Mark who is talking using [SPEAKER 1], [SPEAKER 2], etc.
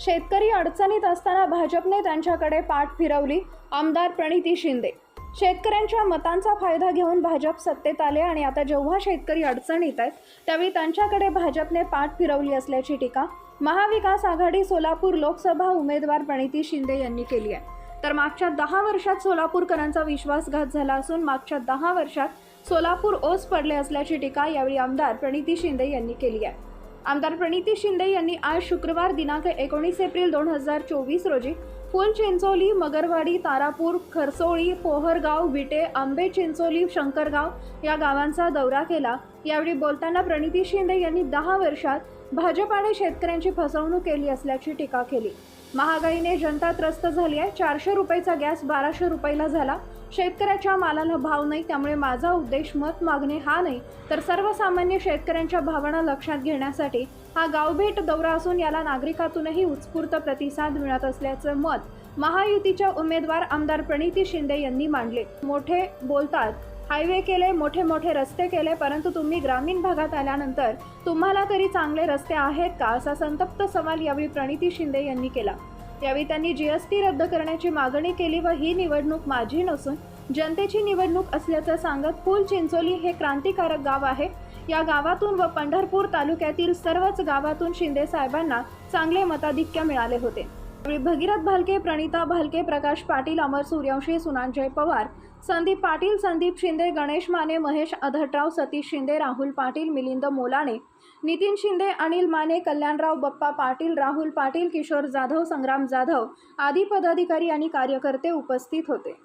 [SPEAKER 1] शेतकरी अडचणीत असताना भाजपने त्यांच्याकडे पाठ फिरवली. आमदार प्रणिती शिंदे. शेतकऱ्यांच्या मतांचा फायदा घेऊन भाजप सत्तेत आले आणि आता जेव्हा शेतकरी अडचणीत आहेत त्यावेळी त्यांच्याकडे भाजपने पाठ फिरवली असल्याची टीका महाविकास आघाडी सोलापूर लोकसभा उमेदवार प्रणिती शिंदे यांनी केली आहे. तर मागच्या दहा वर्षात सोलापूरकरांचा विश्वासघात झाला असून मागच्या दहा वर्षात सोलापूर ओस पडले असल्याची टीका यावेळी आमदार प्रणिती शिंदे यांनी केली आहे. आमदार प्रणिती शिंदे यांनी आज शुक्रवार दिनांक एकोणीस एप्रिल दोन हजार चोवीस रोजी फुल चिंचोली मगरवाडी तारापूर खरसोळी पोहरगाव विटे आंबे चिंचोली शंकरगाव या गावांचा दौरा केला. यावेळी बोलताना प्रणिती शिंदे यांनी दहा वर्षात भाजपाने शेतकऱ्यांची फसवणूक केली असल्याची टीका केली. महागाईने जनता त्रस्त झाली आहे. चारशे रुपयाचा गॅस बाराशे रुपयाला झाला. शेतकऱ्याच्या मालाला भाव नाही त्यामुळे माझा उद्देश मत मागणे हा नाही. तर सर्वसामान्य शेतकऱ्यांच्या भावना लक्षात घेण्यासाठी हा गावभेट दौरा असून याला नागरिकातूनही उत्स्फूर्त प्रतिसाद मिळत असल्याचं मत महायुतीच्या उमेदवार आमदार प्रणिती शिंदे यांनी मांडले. मोठे बोलतात हायवे केले मोठे मोठे रस्ते केले परंतु तुम्ही ग्रामीण भागात आल्यानंतर तुम्हाला तरी चांगले रस्ते आहेत का? असा संतप्त सवाल यावेळी प्रणिती शिंदे यांनी केला. यावेळी त्यांनी जीएसटी रद्द करण्याची मागणी केली व ही निवडणूक माझी नसून जनतेची निवडणूक असल्याचं सांगत फुल चिंचोली हे क्रांतिकारक गाव आहे. या गावातून व पंढरपूर तालुक्यातील सर्वच गावातून शिंदे साहेबांना चांगले मताधिक्य मिळाले होते. भगीरथ भालके प्रणिता भालके प्रकाश पाटील अमर सूर्यवंशी सुनांजय पवार संदीप पाटील संदीप शिंदे गणेश माने महेश अधटराव सतीश शिंदे राहुल पाटील मिलिंद मोलाणे नितीन शिंदे अनिल माने कल्याणराव बप्पा पाटील राहुल पाटील किशोर जाधव संग्राम जाधव आदी पदाधिकारी आणि कार्यकर्ते उपस्थित होते.